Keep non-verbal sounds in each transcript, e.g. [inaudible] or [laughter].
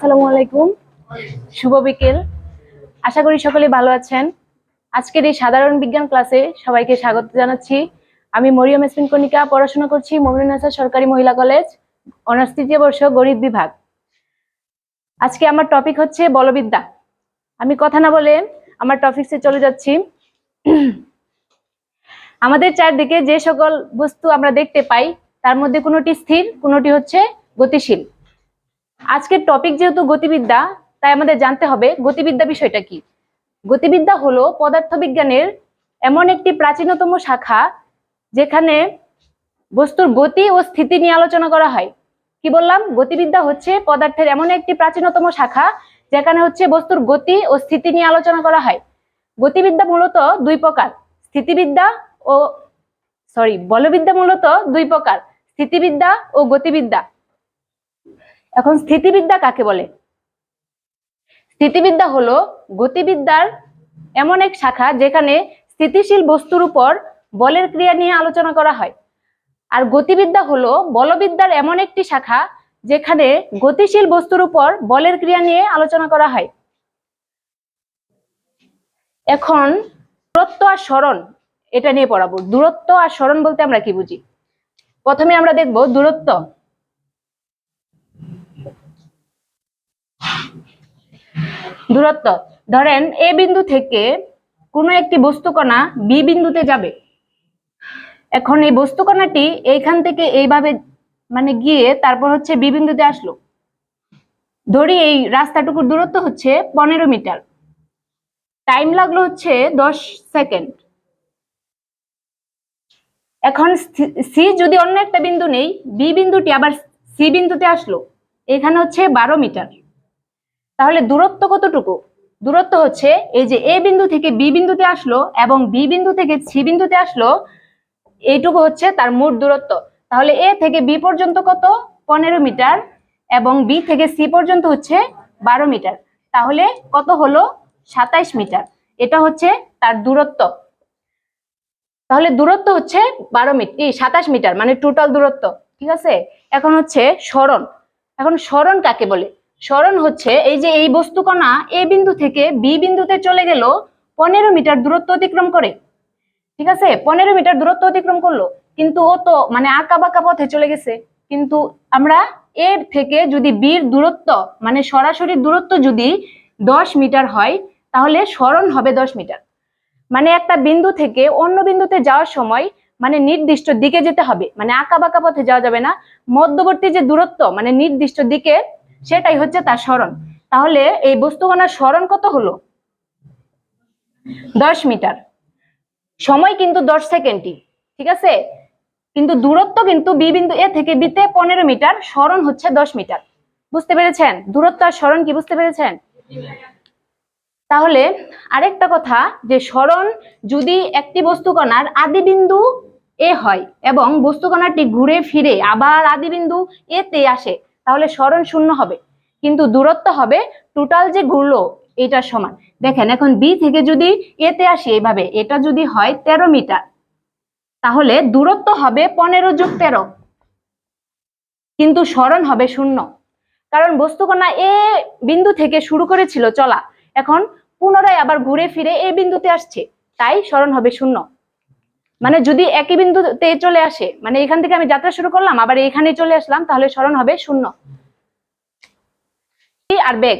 আসসালামু আলাইকুম। শুভ বিকেল। আশা করি সকলে ভালো আছেন। আজকের এই সাধারণ বিজ্ঞান ক্লাসে সবাইকে স্বাগত জানাচ্ছি। আমি মরিয়ম এসমিন কণিকা, পড়াশোনা করছি মমিনুন্নেসা সরকারি মহিলা কলেজ, অনার্স তৃতীয় বর্ষ গণিত বিভাগ। আজকে আমার টপিক হচ্ছে বলবিদ্যা। আমি কথা না বলে আমার টপিকসে চলে যাচ্ছি। আমাদের চারদিকে যে সকল বস্তু আমরা দেখতে পাই, তার মধ্যে কোনোটি স্থির, কোনোটি হচ্ছে গতিশীল। আজকের টপিক যেহেতু গতিবিদ্যা, তাই আমাদের জানতে হবে গতিবিদ্যা বিষয়টা কি। গতিবিদ্যা হলো পদার্থবিজ্ঞানের এমন একটি প্রাচীনতম শাখা যেখানে বস্তুর গতি ও স্থিতি নিয়ে আলোচনা করা হয়। কি বললাম? গতিবিদ্যা হচ্ছে পদার্থের এমন একটি প্রাচীনতম শাখা যেখানে হচ্ছে বস্তুর গতি ও স্থিতি নিয়ে আলোচনা করা হয়। গতিবিদ্যা মূলত দুই প্রকার, স্থিতিবিদ্যা ও সরি বলবিদ্যা মূলত দুই প্রকার, স্থিতিবিদ্যা ও গতিবিদ্যা। এখন স্থিতিবিদ্যা কাকে বলে? স্থিতিবিদ্যা হলো গতিবিদ্যার এমন এক শাখা যেখানে স্থিতিশীল বস্তুর উপর বলের ক্রিয়া নিয়ে আলোচনা করা হয়। আর গতিবিদ্যা হলো বলবিদ্যার এমন একটি শাখা যেখানে গতিশীল বস্তুর উপর বলের ক্রিয়া নিয়ে আলোচনা করা হয়। এখন দূরত্ব আর স্মরণ, এটা নিয়ে পড়াবো। দূরত্ব আর স্মরণ বলতে আমরা কি বুঝি? প্রথমে আমরা দেখব দূরত্ব। দূরত্ব। ধরেন, এ বিন্দু থেকে কোনো একটি বস্তুকণা বি বিন্দুতে যাবে। এখন এই বস্তুকণাটি এইখান থেকে এইভাবে মানে গিয়ে তারপর হচ্ছে বি বিন্দুতে আসলো। ধরি এই রাস্তাটুকুর দূরত্ব হচ্ছে পনেরো মিটার। টাইম লাগল হচ্ছে দশ সেকেন্ড। এখন সি যদি অন্য একটা বিন্দু নেই, বি বিন্দুটি আবার সি বিন্দুতে আসলো। এখানে হচ্ছে বারো মিটার। তাহলে দূরত্ব কতটুকু? দূরত্ব হচ্ছে এই যে এ বিন্দু থেকে বি বিন্দুতে আসলো এবং বি বিন্দু থেকে সি বিন্দুতে আসলো, এইটুকু হচ্ছে তার মোট দূরত্ব। তাহলে এ থেকে বি পর্যন্ত কত? পনেরো মিটার এবং বি থেকে সি পর্যন্ত হচ্ছে বারো মিটার। তাহলে কত হলো? সাতাইশ মিটার। এটা হচ্ছে তার দূরত্ব। তাহলে দূরত্ব হচ্ছে বারো মিটার সাতাশ মিটার মানে টোটাল দূরত্ব। ঠিক আছে? এখন হচ্ছে স্মরণ। এখন স্মরণ কাকে বলে? স্মরণ হচ্ছে এই যে এই বস্তুকণা এ বিন্দু থেকে বি বিন্দুতে চলে গেল, পনেরো মিটার দূরত্ব অতিক্রম করে। ঠিক আছে? পনেরো মিটার দূরত্ব অতিক্রম করল, কিন্তু ও তো মানে আঁকা বাঁকা পথে চলে গেছে। কিন্তু আমরা এর থেকে যদি বির দূরত্ব মানে সরাসরি দূরত্ব যদি দশ মিটার হয়, তাহলে স্মরণ হবে দশ মিটার। মানে একটা বিন্দু থেকে অন্য বিন্দুতে যাওয়ার সময় মানে নির্দিষ্ট দিকে যেতে হবে। মানে আঁকা বাঁকা পথে যাওয়া যাবে না। মধ্যবর্তী যে দূরত্ব মানে নির্দিষ্ট দিকে সেটাই হচ্ছে তার স্মরণ। তাহলে এই বস্তুকণার স্মরণ কত হলো? দশ মিটার। সময় কিন্তু দশ সেকেন্ডই, ঠিক আছে? কিন্তু দূরত্ব কিন্তু বি বিন্দু এ থেকে বিতে পনেরো মিটার, স্মরণ হচ্ছে দশ মিটার। বুঝতে পেরেছেন? দূরত্ব আর স্মরণ কি, বুঝতে পেরেছেন? তাহলে আরেকটা কথা, যে স্মরণ যদি একটি বস্তুকণার আদি বিন্দু এ হয় এবং বস্তুকণাটি ঘুরে ফিরে আবার আদি বিন্দু এতে আসে তাহলে স্মরণ শূন্য হবে। কিন্তু দূরত্ব হবে টোটাল যে ঘুরলো, এটার সমান। দেখেন, এখন বি থেকে যদি এতে আসি এইভাবে এটা যদি হয় তেরো মিটার, তাহলে দূরত্ব হবে পনেরো যোগ তেরো। কিন্তু স্মরণ হবে শূন্য। কারণ বস্তুকণা এ বিন্দু থেকে শুরু করেছিল, চলা। এখন পুনরায় আবার ঘুরে ফিরে এ বিন্দুতে আসছে, তাই স্মরণ হবে শূন্য। মানে যদি একই বিন্দুতে চলে আসে মানে এখান থেকে আমি যাত্রা শুরু করলাম আবার এখানে চলে আসলাম তাহলে স্মরণ হবে শূন্য। আর বেগ।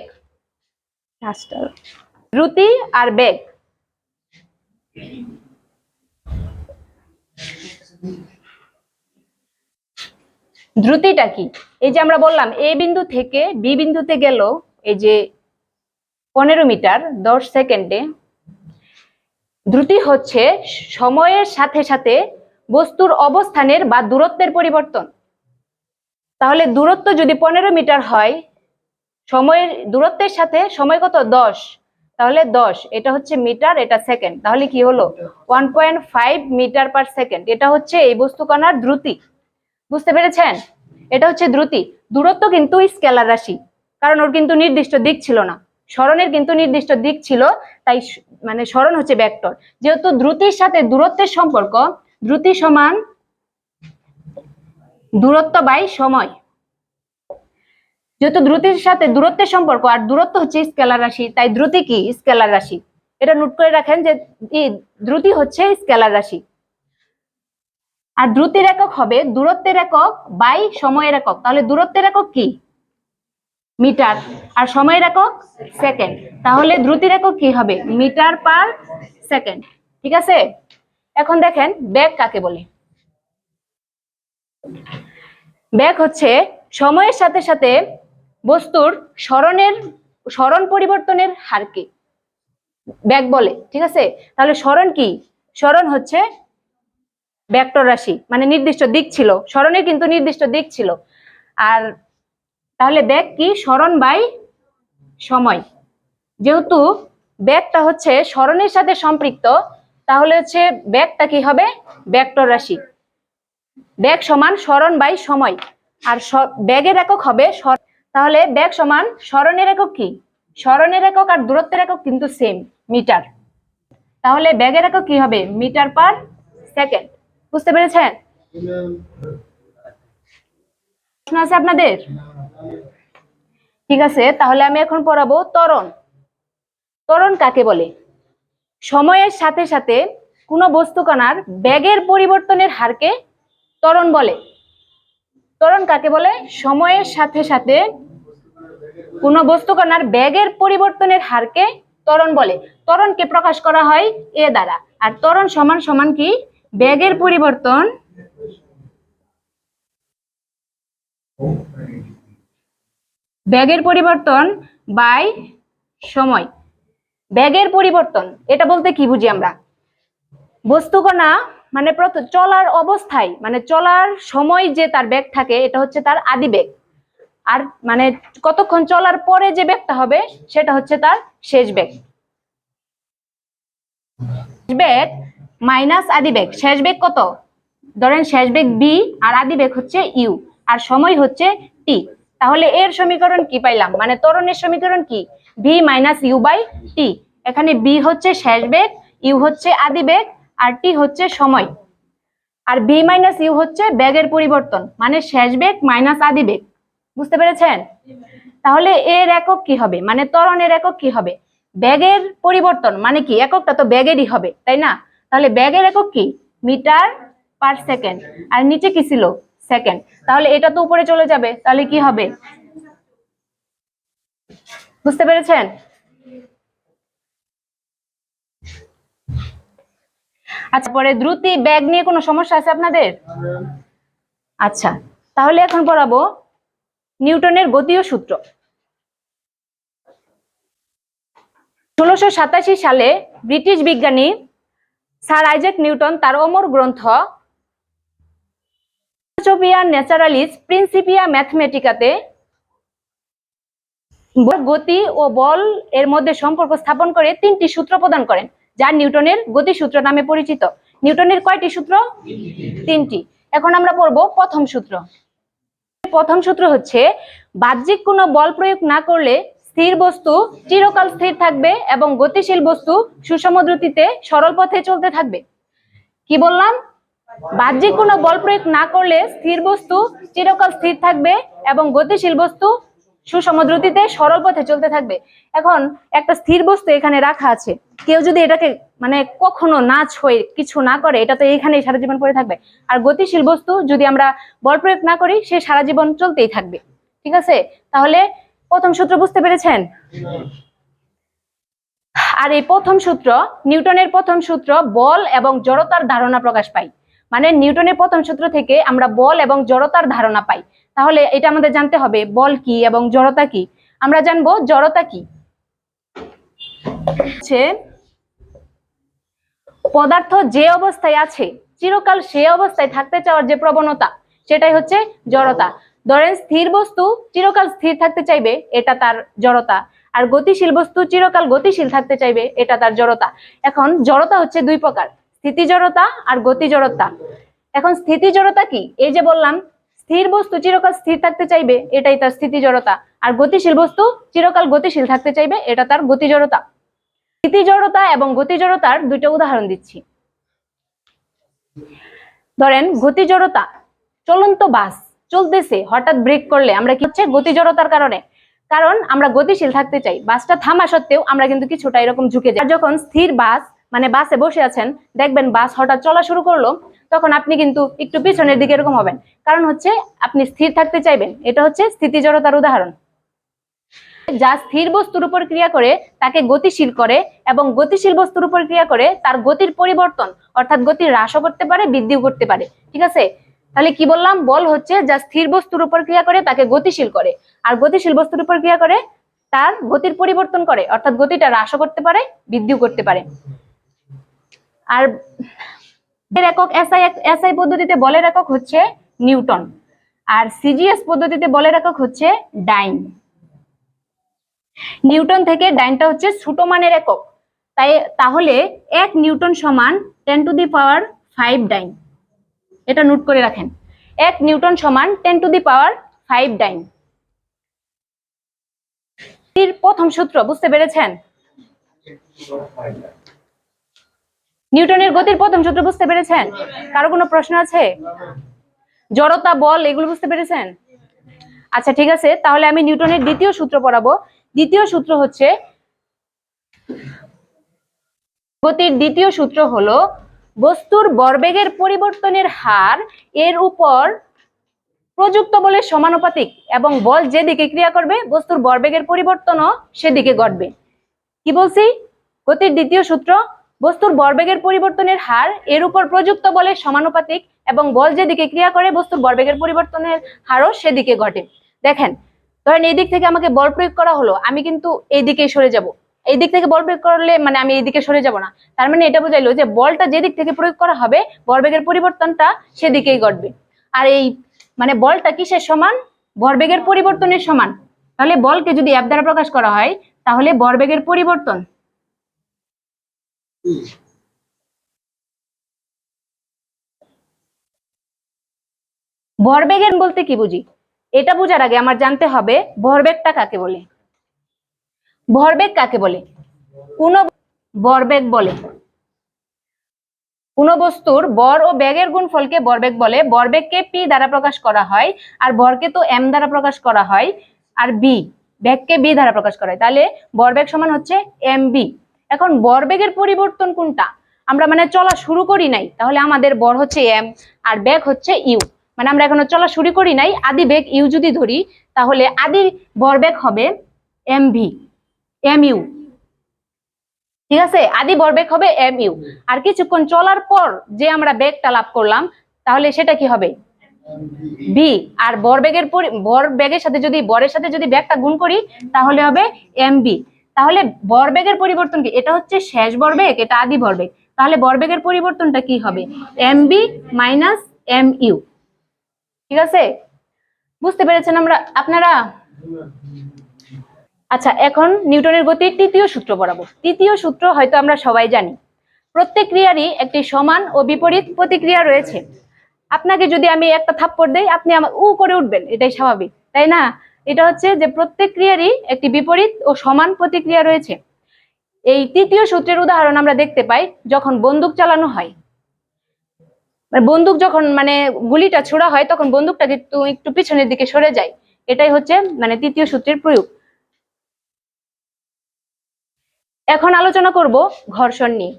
দ্রুতি আর বেগ। দ্রুতিটা কি? এই যে আমরা বললাম এ বিন্দু থেকে বি বিন্দুতে গেল এই যে পনেরো মিটার দশ সেকেন্ডে দ্রুতি হচ্ছে সময়ের সাথে সাথে বস্তুর অবস্থানের বা দূরত্বের পরিবর্তন। তাহলে দূরত্ব যদি পনেরো মিটার হয়, সময়ের, দূরত্বের সাথে সময় কত? দশ। তাহলে দশ। এটা হচ্ছে মিটার, এটা সেকেন্ড। তাহলে কি হলো? One point five metre per second. এটা হচ্ছে এই বস্তুকণার দ্রুতি। বুঝতে পেরেছেন? এটা হচ্ছে দ্রুতি। দূরত্ব কিন্তু স্কেলার রাশি। কারণ ওর কিন্তু নির্দিষ্ট দিক ছিল না। স্মরণের কিন্তু নির্দিষ্ট দিক ছিল, তাই মানে স্মরণ হচ্ছে ভেক্টর যেহেতু দ্রুতির সাথে দূরত্বের সম্পর্ক, দ্রুতি সমান দূরত্ব বাই সময়। যেহেতু দ্রুতির সাথে দূরত্বের সম্পর্ক, আর দূরত্ব হচ্ছে স্কেলার রাশি, তাই দ্রুতি কি? স্কেলার রাশি। এটা নোট করে রাখেন যে দ্রুতি হচ্ছে স্কেলার রাশি। আর দ্রুতির একক হবে দূরত্বের একক বাই সময়ের একক। তাহলে দূরত্বের একক কি? মিটার। আর সময়ের একক সেকেন্ড। তাহলে দ্রুতির একক কি হবে? Metre per second. ঠিক আছে? এখন দেখেন ব্যাগ কাকে বলে? ব্যাগ হচ্ছে সময়ের সাথে সাথে বস্তুর স্মরণের, স্মরণ পরিবর্তনের হারকে ব্যাগ বলে। ঠিক আছে? তাহলে স্মরণ কি? স্মরণ হচ্ছে ভেক্টর রাশি। মানে নির্দিষ্ট দিক ছিল। স্মরণের কিন্তু নির্দিষ্ট দিক ছিল। আর তাহলে ব্যাগ কি স্মরণ বাই সময়। যেহেতু ব্যাগটা হচ্ছে স্মরণের সাথে সম্পৃক্ত, তাহলে হচ্ছে ব্যাগটা কি হবে? ভেক্টর রাশি। ব্যাগ সমান স্মরণ বাই সময়। আর ব্যাগের একক হবে তাহলে ব্যাগ সমান স্মরণের একক কি? স্মরণের একক আর দূরত্বের একক কিন্তু সেম মিটার। তাহলে ব্যাগের একক কি হবে? Metre per second. বুঝতে পেরেছেন? প্রশ্ন আছে আপনাদের? ঠিক আছে, তাহলে আমি এখন পড়াবো তরণ তরণ কাকে বলে? সময়ের সাথে সাথে কোনো বস্তুকণার ব্যাগের পরিবর্তনের হারকে ত্বরণ বলে। তরণ কাকে বলে? সময়ের সাথে সাথে কোনো বস্তুকণার ব্যাগের পরিবর্তনের হারকে ত্বরণ বলে। তরণকে প্রকাশ করা হয় এ দ্বারা। আর তরণ সমান সমান কি? ব্যাগের পরিবর্তন ব্যাগের পরিবর্তন বাই সময়। ব্যাগের পরিবর্তন, এটা বলতে কি বুঝি আমরা? বস্তুকণা মানে চলার অবস্থায় মানে চলার সময় যে তার ব্যাগ থাকে, এটা হচ্ছে তার আদি বেগ আর মানে কতক্ষণ চলার পরে যে ব্যাগটা হবে, সেটা হচ্ছে তার শেষ ব্যাগ। বেগ মাইনাস আদি বেগ শেষ বেগ কত? ধরেন শেষ বেগ বি আর আদি বেগ হচ্ছে ইউ আর সময় হচ্ছে টি তাহলে এর সমীকরণ কি পাইলাম? মানে ত্বরণের সমীকরণ কি? V minus U by T এখানে বি হচ্ছে শেষ বেগ ইউ হচ্ছে আদি বেগ, আর টি হচ্ছে সময়। আর বি মাইনাস ইউ হচ্ছে ব্যাগের পরিবর্তন মানে শেষ বেগ মাইনাস আদি বেগ। বুঝতে পেরেছেন? তাহলে এর একক কি হবে? মানে ত্বরণের একক কি হবে? ব্যাগের পরিবর্তন মানে কি? এককটা তো ব্যাগেরই হবে, তাই না? তাহলে ব্যাগের একক কি? Metre per second. আর নিচে কি ছিল? সেকেন্ড তাহলে এটা তো উপরে চলে যাবে, তাহলে কি হবে? বুঝতে পেরেছেন? আচ্ছা পরে দ্রুতি ব্যাগ নিয়ে কোনো সমস্যা আছে আপনাদের? আচ্ছা তাহলে এখন পড়াবো নিউটনের গতীয় সূত্র। ষোলোশো সাতাশি সালে ব্রিটিশ বিজ্ঞানী স্যার আইজাক নিউটন তার অমর গ্রন্থ ফিলোসফিয়া ন্যাচারালিস প্রিন্সিপিয়া ম্যাথমেটিকাতে গতি ও বল এর মধ্যে সম্পর্ক স্থাপন করে তিনটি সূত্র প্রদান করেন, যা নিউটনের গতি সূত্র নামে পরিচিত। নিউটনের কয়টি সূত্র? তিনটি। এখন আমরা পড়ব প্রথম সূত্র। প্রথম সূত্র হচ্ছে, বাহ্যিক কোনো বল প্রয়োগ না করলে স্থির বস্তু চিরকাল স্থির থাকবে এবং গতিশীল বস্তু সুষম দ্রুতিতে সরল পথে চলতে থাকবে। কি বললাম? বাহ্যিক কোনো বল প্রয়োগ না করলে স্থির বস্তু চিরকাল স্থির থাকবে এবং গতিশীল বস্তু সুষম দ্রুতিতে সরল পথে চলতে থাকবে। এখন একটা স্থির বস্তু এখানে রাখা আছে। কেউ যদি এটাকে মানে কখনো না ছয় কিছু না করে, এটা তো এইখানেই সারা জীবন পড়ে থাকবে। আর গতিশীল বস্তু যদি আমরা বল প্রয়োগ না করি, সে সারা জীবন চলতেই থাকবে। ঠিক আছে? তাহলে প্রথম সূত্র বুঝতে পেরেছেন? আর এই প্রথম সূত্র, নিউটনের প্রথম সূত্র বল এবং জড়তার ধারণা প্রকাশ পাই মানে নিউটনের প্রথম সূত্র থেকে আমরা বল এবং জড়তার ধারণা পাই। তাহলে এটা আমাদের জানতে হবে, বল কি এবং জড়তা কি? আমরা জানব জড়তা কি? পদার্থ যে অবস্থায় আছে, চিরকাল সে অবস্থায় থাকতে চাওয়ার যে প্রবণতা, সেটাই হচ্ছে জড়তা। ধরেন স্থির বস্তু চিরকাল স্থির থাকতে চাইবে, এটা তার জড়তা। আর গতিশীল বস্তু চিরকাল গতিশীল থাকতে চাইবে, এটা তার জড়তা। এখন জড়তা হচ্ছে দুই প্রকার। স্থিতি জড়তা আর গতি জড়তা এখন স্থিতি জড়তা কি? এই যে বললাম, স্থির বস্তু চিরকাল স্থির থাকতে চাইবে, এটাই তার স্থিতি জড়তা আর গতিশীল বস্তু চিরকাল গতিশীল থাকতে চাইবে, এটা তার গতি জড়তা স্থিতি জড়তা এবং গতি জড়তার দুইটা উদাহরণ দিচ্ছি। ধরেন গতি জড়তা চলন্ত বাস চলতেছে, হঠাৎ ব্রেক করলে আমরা কি হচ্ছে? গতি জড়তার কারণে। কারণ আমরা গতিশীল থাকতে চাই, বাসটা থামা সত্ত্বেও আমরা কিন্তু কিছুটা এরকম ঝুঁকে যাই। যখন স্থির বাস মানে বাসে বসে আছেন, দেখবেন বাস হঠাৎ চলা শুরু করল, তখন আপনি কিন্তু একটু পিছনের দিকে এরকম হবেন। কারণ হচ্ছে আপনি স্থির থাকতে চাইবেন, এটা হচ্ছে স্থিতি জড়তার উদাহরণ। যা স্থির বস্তুর উপর ক্রিয়া করে, তাকে গতিশীল করে এবং গতিশীল বস্তুর উপর ক্রিয়া করে, তার গতির পরিবর্তন, অর্থাৎ গতি হ্রাসও করতে পারে, বৃদ্ধিও করতে পারে। ঠিক আছে? তাহলে কি বললাম? বল হচ্ছে, যা স্থির বস্তুর উপর ক্রিয়া করে, তাকে গতিশীল করে। আর গতিশীল বস্তুর উপর ক্রিয়া করে, তার গতির পরিবর্তন করে, অর্থাৎ গতিটা হ্রাসও করতে পারে, বৃদ্ধিও করতে পারে। আর এর একক এসআই এসআই পদ্ধতিতে বলের একক হচ্ছে নিউটন। আর সিজিএস পদ্ধতিতে বলের একক হচ্ছে ডাইন। নিউটন থেকে ডাইনটা হচ্ছে ছোট মানের একক। তাই, তাহলে এক নিউটন সমান ten to the power five dyne. এটা নোট করে রাখেন। এক নিউটন সমান ten to the power five dyne. প্রথম সূত্র, বুঝতে পেরেছেন? নিউটনের গতির প্রথম সূত্র বুঝতে পেরেছেন? কারও কোনো প্রশ্ন আছে? জড়তা, বল, এগুলো বুঝতে পেরেছেন? আচ্ছা ঠিক আছে, তাহলে আমি নিউটনের দ্বিতীয় সূত্র পড়াবো। দ্বিতীয় সূত্র হচ্ছে, গতির দ্বিতীয় সূত্র হলো, বস্তুর বরবেগের পরিবর্তনের হার এর উপর প্রযুক্ত বলের সমানুপাতিক এবং বল যেদিকে ক্রিয়া করবে, বস্তুর বরবেগের পরিবর্তনও সেদিকে ঘটবে। কি বলছি? গতির দ্বিতীয় সূত্র বস্তুর বরবেগের পরিবর্তনের হার এর উপর প্রযুক্ত বলের সমানুপাতিক এবং বল যেদিকে ক্রিয়া করে, বস্তুর বরবেগের পরিবর্তনের হারও সেদিকে ঘটে। দেখেন, ধরেন এই দিক থেকে আমাকে বল প্রয়োগ করা হলো, আমি কিন্তু এই দিকেই সরে যাব। এই দিক থেকে বল প্রয়োগ করলে মানে আমি এই দিকে সরে যাব না। তার মানে এটা বোঝাইলো যে বলটা যেদিক থেকে প্রয়োগ করা হবে, বরবেগের পরিবর্তনটা সেদিকেই ঘটবে। আর এই মানে বলটা কিসের সমান? ভরবেগের পরিবর্তনের সমান। তাহলে বলকে যদি অ্যাপ দ্বারা প্রকাশ করা হয়, তাহলে বরবেগের পরিবর্তন ভরবেগের বলতে কি বুঝি? এটা বোঝার আগে আমার জানতে হবে ভরবেগটা কাকে বলে? ভরবেগ কাকে বলে? কোন ভরবেগ বলে। কোন বস্তুর বর ও বেগের গুণফলকে ভরবেগ বলে। ভরবেগকে পি দ্বারা প্রকাশ করা হয় আর বরকে তো এম দ্বারা প্রকাশ করা হয়। আর বি বেগকে বি দ্বারা প্রকাশ করা হয়। তাহলে ভরবেগ সমান হচ্ছে এম বি এখন ভরবেগের পরিবর্তন কোনটা? আমরা মানে চলা শুরু করি নাই, তাহলে আমাদের বর হচ্ছে এম আর বেগ হচ্ছে ইউ। মানে আমরা এখনও চলা শুরু করি নাই, আদি বেগ ইউ যদি ধরি, তাহলে আদি ভরবেগ হবে এম ভি, এম ইউ। ঠিক আছে? আদি ভরবেগ হবে এম ইউ। আর কিছুক্ষণ চলার পর যে আমরা বেগটা লাভ করলাম, তাহলে সেটা কি হবে? ভি আর ভরবেগের পরি- ভরবেগের সাথে যদি, বরের সাথে যদি ব্যাগটা গুণ করি, তাহলে হবে এম বি তাহলে বরবেগের পরিবর্তন কি? এটা হচ্ছে শেষ ভরবেগ এটা আদি ভরবেগ তাহলে বরবেগের পরিবর্তনটা কি হবে? M V minus M U ঠিক আছে? বুঝতে পেরেছেন আমরা? আপনারা? আচ্ছা এখন নিউটনের গতির তৃতীয় সূত্র পড়াবো তৃতীয় সূত্র হয়তো আমরা সবাই জানি। প্রত্যেক ক্রিয়ারই একটি সমান ও বিপরীত প্রতিক্রিয়া রয়েছে। আপনাকে যদি আমি একটা থাপ্পড় দেই, আপনি আমার উ করে উঠবেন। এটাই স্বাভাবিক, তাই না? এটা হচ্ছে যে প্রত্যেক ক্রিয়ারই একটি বিপরীত ও সমান প্রতিক্রিয়া রয়েছে। এই তৃতীয় সূত্রের উদাহরণ আমরা দেখতে পাই যখন বন্দুক চালানো হয়। মানে বন্দুক যখন মানে গুলিটা ছোড়া হয় তখন বন্দুকটা কিন্তু একটু পিছনের দিকে সরে যায়। এটাই হচ্ছে মানে তৃতীয় সূত্রের প্রয়োগ। এখন আলোচনা করব ঘর্ষণ নিয়ে।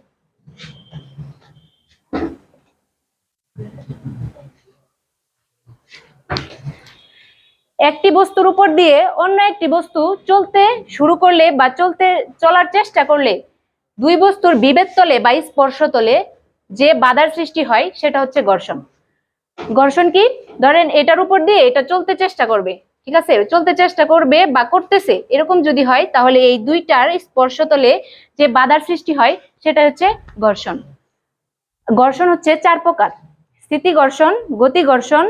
একটি বস্তুর উপর দিয়ে অন্য একটি বস্তু চলতে শুরু করলে বা চলতে চলার চেষ্টা করলে, দুই বস্তুর বিভেদ তলে বা স্পর্শ তলে যে বাধার সৃষ্টি হয়, সেটা হচ্ছে ঘর্ষণ। ঘর্ষণ কি? ধরেন এটার উপর দিয়ে এটা চলতে চেষ্টা করবে, ঠিক আছে? চলতে চেষ্টা করবে বা করতেছে, এরকম যদি হয়, তাহলে এই দুইটার স্পর্শতলে যে বাধার সৃষ্টি হয়, সেটা হচ্ছে ঘর্ষণ। ঘর্ষণ হচ্ছে চার প্রকার, স্থিতি ঘর্ষণ, গতি ঘর্ষণ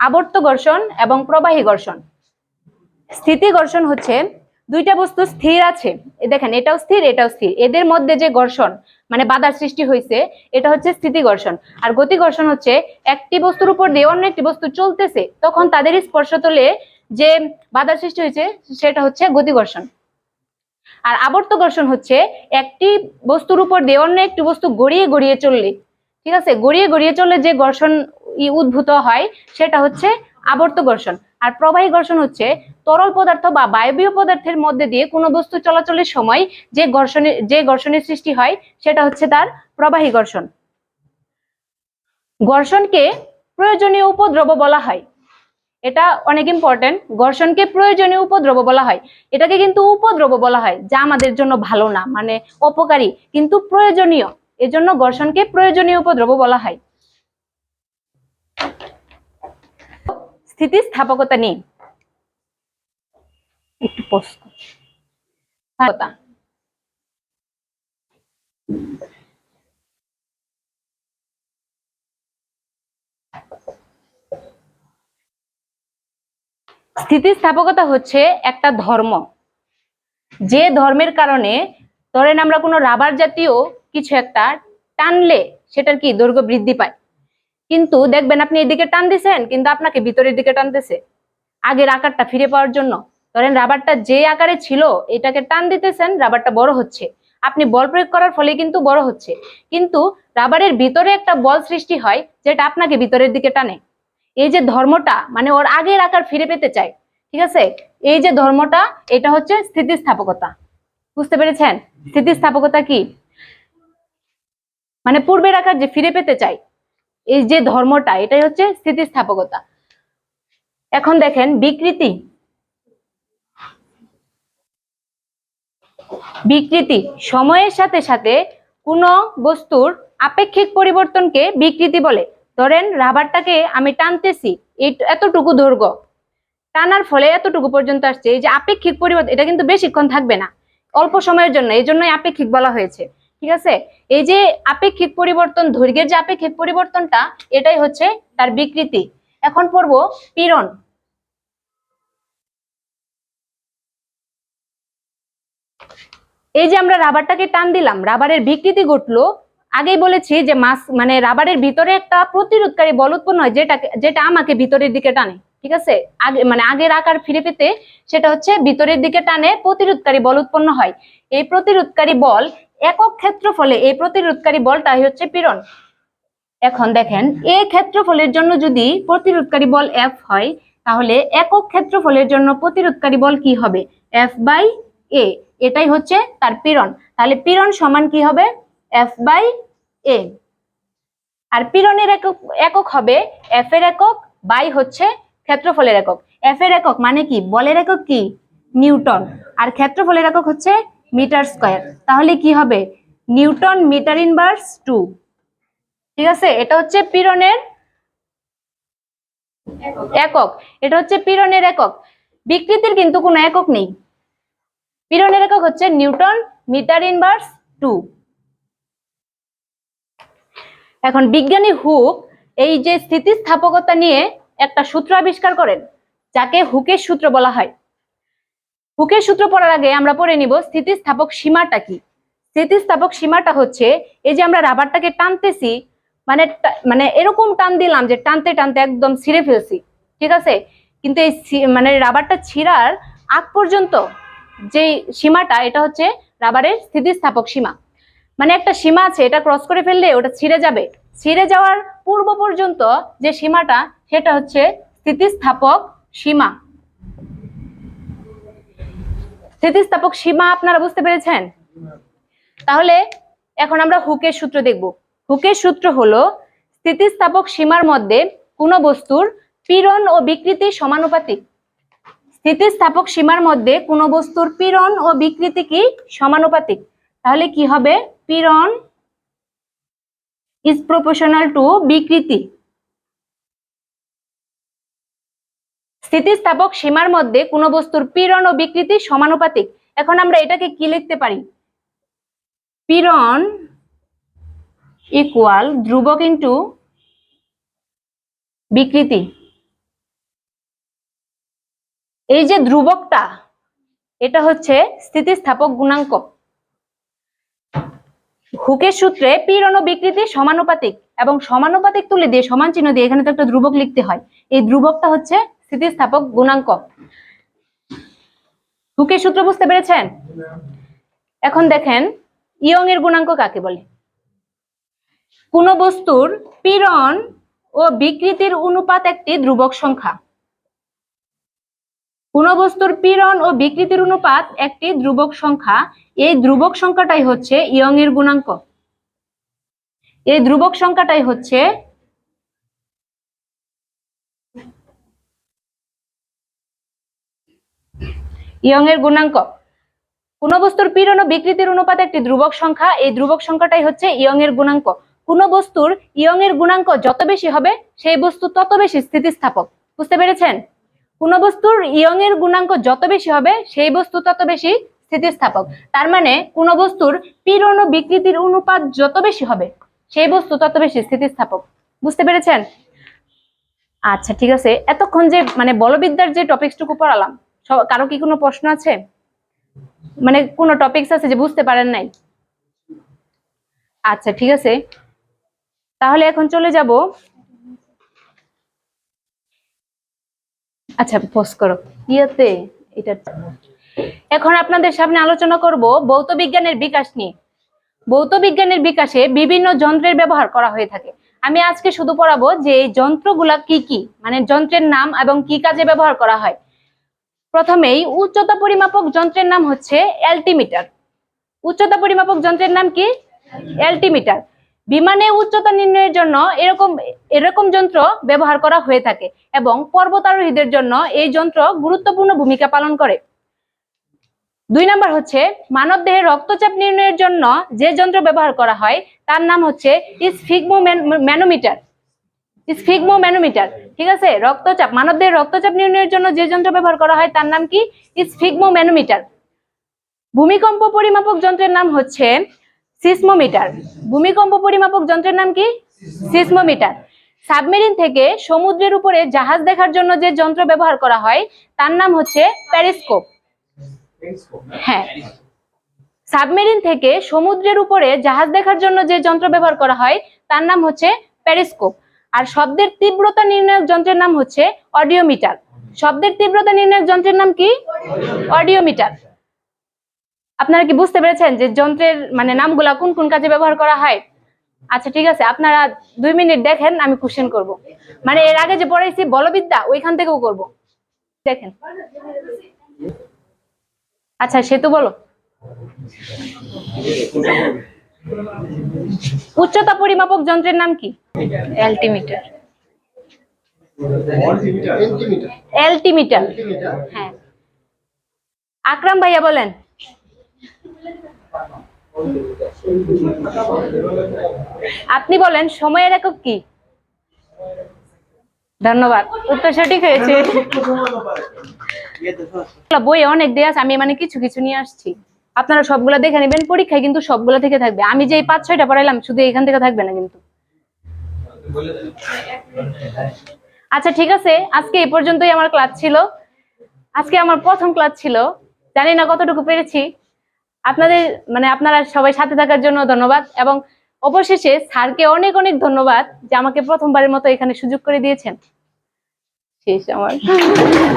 আবর্ত ঘর্ষণ এবং প্রবাহী ঘর্ষণ। স্থিতি ঘর্ষণ হচ্ছে দুইটা বস্তু স্থির আছে। দেখেন, এটাও স্থির এটাও স্থির। এদের মধ্যে যে ঘর্ষণ মানে বাধার সৃষ্টি হয়েছে, এটা হচ্ছে স্থিতি ঘর্ষণ। আর গতি ঘর্ষণ হচ্ছে একটি বস্তুর উপর দিয়ে অন্য একটি বস্তু চলতেছে, তখন তাদের স্পর্শতলে যে বাধার সৃষ্টি হয়েছে, সেটা হচ্ছে গতি ঘর্ষণ। আর আবর্ত ঘর্ষণ হচ্ছে একটি বস্তুর উপর দিয়ে অন্য একটি বস্তু গড়িয়ে গড়িয়ে চললে ঠিক আছে? গড়িয়ে গড়িয়ে চলে যে ঘর্ষণ উদ্ভূত হয়, সেটা হচ্ছে আবর্ত ঘর্ষণ। আর প্রবাহী ঘর্ষণ হচ্ছে তরল পদার্থ বা বায়বীয় পদার্থের মধ্যে দিয়ে কোনো বস্তু চলাচলের সময় যে ঘর্ষণের যে ঘর্ষণের সৃষ্টি হয়, সেটা হচ্ছে তার প্রবাহী ঘর্ষণ। ঘর্ষণকে প্রয়োজনীয় উপদ্রব বলা হয়। এটা অনেক ইম্পর্টেন্ট ঘর্ষণকে প্রয়োজনীয় উপদ্রব বলা হয়। এটাকে কিন্তু উপদ্রব বলা হয়, যা আমাদের জন্য ভালো না মানে অপকারী, কিন্তু প্রয়োজনীয়। এজন্য ঘর্ষণকে প্রয়োজনীয় উপদ্রব বলা হয়। স্থিতিস্থাপকতা একটু স্থিতিস্থাপকতা হচ্ছে একটা ধর্ম। যে ধর্মের কারণে ধরেন আমরা কোনো রাবার জাতীয় কিছু একটা টানলে সেটার কি দৈর্ঘ্য বৃদ্ধি পায়? কিন্তু দেখবেন আপনি এদিকে টান দিছেন কিন্তু আপনাকে ভিতরের দিকে টানতেছে আগের আকারটা ফিরে পাওয়ার জন্য। ধরেন রাবারটা যে আকারে ছিল এটাকে টান দিতেছেন রাবারটা বড় হচ্ছে। আপনি বল প্রয়োগ করার ফলে কিন্তু বড় হচ্ছে। কিন্তু রাবারের ভিতরে একটা বল সৃষ্টি হয় যেটা আপনাকে ভিতরের দিকে টানে। এই যে ধর্মটা মানে ওর আগের আকার ফিরে পেতে চায়। ঠিক আছে? এই যে ধর্মটা এটা হচ্ছে স্থিতিস্থাপকতা। বুঝতে পেরেছেন? স্থিতিস্থাপকতা কি? মানে পূর্বের আকার যে ফিরে পেতে চাই, এই যে ধর্মটা, এটাই হচ্ছে স্থিতিস্থাপকতা। এখন দেখেন, বিকৃতি। বিকৃতি। সময়ের সাথে সাথে কোনো বস্তুর আপেক্ষিক পরিবর্তনকে বিকৃতি বলে। ধরেন, রাবারটাকে আমি টানতেছি এতটুকু দৈর্ঘ্য। টানার ফলে এতটুকু পর্যন্ত আসছে। এই যে আপেক্ষিক পরিবর্তন, এটা কিন্তু বেশিক্ষণ থাকবে না। অল্প সময়ের জন্য, এই জন্যই আপেক্ষিক বলা হয়েছে। ঠিক আছে? এই যে আপেক্ষিক পরিবর্তন, দৈর্ঘ্যের যে আপেক্ষিক পরিবর্তনটা, এটাই হচ্ছে তার বিকৃতি। এখন পড়ব পীড়ন। এই যে আমরা রাবারটাকে টান দিলাম, রাবারের বিকৃতি ঘটলো। আগেই বলেছি যে মাস মানে রাবারের ভিতরে একটা প্রতিরোধকারী বল উৎপন্ন হয় যেটা যেটা আমাকে ভিতরের দিকে টানে, ঠিক আছে? আগে মানে আগের আকার ফিরে পেতে সেটা হচ্ছে ভিতরের দিকে টানে প্রতিরোধকারী বল উৎপন্ন হয়। এই প্রতিরোধকারী বল একক ক্ষেত্রফলে এই প্রতিরোধকারী বলটাই হচ্ছে পীড়ন এখন দেখেন, এ ক্ষেত্রফলের জন্য যদি প্রতিরোধকারী বল এফ হয়, তাহলে একক ক্ষেত্রফলের জন্য প্রতিরোধকারী বল কি হবে? এফ বাই এ এটাই হচ্ছে তার পীড়ন তাহলে পীড়ন সমান কি হবে? এফ বাই এ আর পীড়নের একক একক হবে এফ এর একক, বাই হচ্ছে ক্ষেত্রফলের একক। এফ এর একক মানে কি? বলের একক কি? নিউটন। আর ক্ষেত্রফলের একক হচ্ছে মিটার স্কয়ার। তাহলে কি হবে? Newton metre inverse two. ঠিক আছে? এটা হচ্ছে পীড়নের একক। এটা হচ্ছে পীড়নের একক। বিকৃতির কিন্তু কোনো একক নেই। পীড়নের একক হচ্ছে নিউটন মিটার ইনভার্স টু। এখন বিজ্ঞানী হুক এই যে স্থিতিস্থাপকতা নিয়ে একটা সূত্র আবিষ্কার করেন, যাকে হুকের সূত্র বলা হয়। হুকের সূত্র পড়ার আগে আমরা পড়ে নিব স্থিতিস্থাপক সীমাটা কি? স্থিতিস্থাপক সীমাটা হচ্ছে এই যে আমরা রাবারটাকে টানতেছি মানে মানে এরকম টান দিলাম যে টানতে টানতে একদম ছিঁড়ে ফেলছি, ঠিক আছে? কিন্তু এই মানে রাবারটা ছিঁড়ার আগ পর্যন্ত যে সীমাটা, এটা হচ্ছে রাবারের স্থিতিস্থাপক সীমা। মানে একটা সীমা আছে, এটা ক্রস করে ফেললে ওটা ছিঁড়ে যাবে। ছিঁড়ে যাওয়ার পূর্ব পর্যন্ত যে সীমাটা, সেটা হচ্ছে স্থিতিস্থাপক সীমা। স্থিতিস্থাপক সীমা আপনারা বুঝতে পেরেছেন? তাহলে এখন আমরা হুকের সূত্র দেখব। হুকের সূত্র হলো, স্থিতিস্থাপক সীমার মধ্যে কোনো বস্তুর পীড়ন ও বিকৃতি সমানুপাতিক। স্থিতিস্থাপক সীমার মধ্যে কোনো বস্তুর পীড়ন ও বিকৃতি কি? সমানুপাতিক। তাহলে কি হবে? পীড়ন ইজ প্রপোর্শনাল টু বিকৃতি। স্থিতিস্থাপক সীমার মধ্যে কোনো বস্তুর পীড়ন ও বিকৃতি সমানুপাতিক। এখন আমরা এটাকে কি লিখতে পারি? পীড়ন ইকুয়াল ধ্রুবক ইন্টু বিকৃতি। এই যে ধ্রুবকটা, এটা হচ্ছে স্থিতিস্থাপক গুণাঙ্ক। হুকের সূত্রে পীড়ন ও বিকৃতি সমানুপাতিক এবং সমানুপাতিক তুলে দিয়ে সমান চিহ্ন দিয়ে এখানে তো একটা ধ্রুবক লিখতে হয়। এই ধ্রুবকটা হচ্ছে স্থিতিস্থাপক গুণাঙ্ক। হুকের সূত্র বুঝতে পেরেছেন? এখন দেখেন ইয়ং এর গুণাঙ্ক কাকে বলে? কোন বস্তুর পীড়ন ও বিকৃতির অনুপাত একটি ধ্রুবক সংখ্যা। কোন বস্তুর পীড়ন ও বিকৃতির অনুপাত একটি ধ্রুবক সংখ্যা। এই ধ্রুবক সংখ্যাটাই হচ্ছে ইয়ং এর গুণাঙ্ক। এই ধ্রুবক সংখ্যাটাই হচ্ছে ইয়ং এর গুণাঙ্ক। কোন বস্তুর পীড়ন ও বিকৃতির অনুপাত একটি ধ্রুবক সংখ্যা, এই ধ্রুবক সংখ্যাটাই হচ্ছে ইয়ং এর গুণাঙ্ক। কোন বস্তুর ইয়ং এর গুণাঙ্ক যত বেশি হবে, সেই বস্তু তত বেশি স্থিতিস্থাপক। বুঝতে পেরেছেন? কোন বস্তুর ইয়ং এর গুণাঙ্ক যত বেশি হবে, সেই বস্তু তত বেশি স্থিতিস্থাপক। তার মানে কোন বস্তুর পীড়ন ও বিকৃতির অনুপাত যত বেশি হবে, সেই বস্তু তত বেশি স্থিতিস্থাপক। বুঝতে পেরেছেন? আচ্ছা ঠিক আছে। এতক্ষণ যে মানে বলবিদ্যার যে টপিকসটুকু পড়ালাম কারও কি কোনো প্রশ্ন আছে? মানে কোনো টপিকস আছে যে বুঝতে পারেন নাই? আচ্ছা ঠিক আছে। তাহলে এখন চলে যাব। আচ্ছা পোস্ট করো। ইয়েতে, এটা এখন আপনাদের সামনে আলোচনা করব ভৌত বিজ্ঞানের বিকাশ নিয়ে। ভৌত বিজ্ঞানের বিকাশে বিভিন্ন যন্ত্রের ব্যবহার করা হয়ে থাকে। আমি আজকে শুধু পড়াবো যে এই যন্ত্রগুলা কি কি মানে যন্ত্রের নাম এবং কি কাজে ব্যবহার করা হয়। প্রথমেই উচ্চতা পরিমাপক যন্ত্রের নাম হচ্ছে অ্যালটিমিটার। উচ্চতা পরিমাপক যন্ত্রের নাম কি? অ্যালটিমিটার। বিমানে উচ্চতা নির্ণয়ের জন্য এরকম এরকম যন্ত্র ব্যবহার করা হয়ে থাকে এবং পর্বতারোহীদের জন্য এই যন্ত্র গুরুত্বপূর্ণ ভূমিকা পালন করে। দুই নাম্বার হচ্ছে মানব দেহে রক্তচাপ নির্ণয়ের জন্য যে যন্ত্র ব্যবহার করা হয়, তার নাম হচ্ছে স্ফিগমো ম্যানোমিটার। স্ফিগমো ম্যানোমিটার ঠিক আছে? রক্তচাপ মানবদের রক্তচাপ নির্ণয়ের জন্য যে যন্ত্র ব্যবহার করা হয় তার নাম কি? স্ফিগমো ম্যানোমিটার ভূমিকম্প পরিমাপক যন্ত্রের নাম হচ্ছে সিসমোমিটার ভূমিকম্প পরিমাপক যন্ত্রের নাম কি? সিসমোমিটার সাবমেরিন থেকে সমুদ্রের উপরে জাহাজ দেখার জন্য যে যন্ত্র ব্যবহার করা হয়, তার নাম হচ্ছে প্যারিস্কোপ হ্যাঁ। সাবমেরিন থেকে সমুদ্রের উপরে জাহাজ দেখার জন্য যে যন্ত্র ব্যবহার করা হয়, তার নাম হচ্ছে প্যারিস্কোপ আর শব্দের তীব্রতা নির্ণায়ক যন্ত্রের নাম হচ্ছে অডিওমিটার। শব্দের তীব্রতা নির্ণায়ক যন্ত্রের নাম কি? অডিওমিটার। আপনারা কি বুঝতে পেরেছেন যে যন্ত্রের মানে নামগুলা কোন কোন কাজে ব্যবহার করা হয়? আচ্ছা ঠিক আছে, আপনারা দুই মিনিট দেখেন, আমি কোশ্চেন করব। মানে এর আগে যে পড়াইছি, বলবিদ্যা, ওইখান থেকেও করব। দেখেন। আচ্ছা সে তো বলো। উচ্চতা পরিমাপক যন্ত্রের নাম কি? অ্যালটিমিটার। অ্যালটিমিটার। হ্যাঁ। আকরাম ভাইয়া বলেন। আপনি বলেন সময়ের একক কি? ধন্যবাদ। উত্তর সঠিক হয়েছে। [laughs] বই অনেক দেয়া আছে আমি মানে কিছু কিছু নিয়ে আসছি। আপনারা সবগুলা দেখে নেবেন, পরীক্ষায় কিন্তু সবগুলা থেকে থাকবে। আমি যে পাঁচ, ছয়টা পড়াইলাম, শুধু এখান থেকে থাকবে না কিন্তু। আচ্ছা ঠিক আছে। আজকে এই পর্যন্তই আমার ক্লাস ছিল। আজকে আমার প্রথম ক্লাস ছিল। জানি না কতটুকু পেরেছি। আপনাদের মানে আপনারা সবাই সাথে থাকার জন্য ধন্যবাদ। এবং অবশেষে স্যারকে অনেক অনেক ধন্যবাদ যে আমাকে প্রথমবারের মতো এখানে সুযোগ করে দিয়েছেন। শেষ আমার।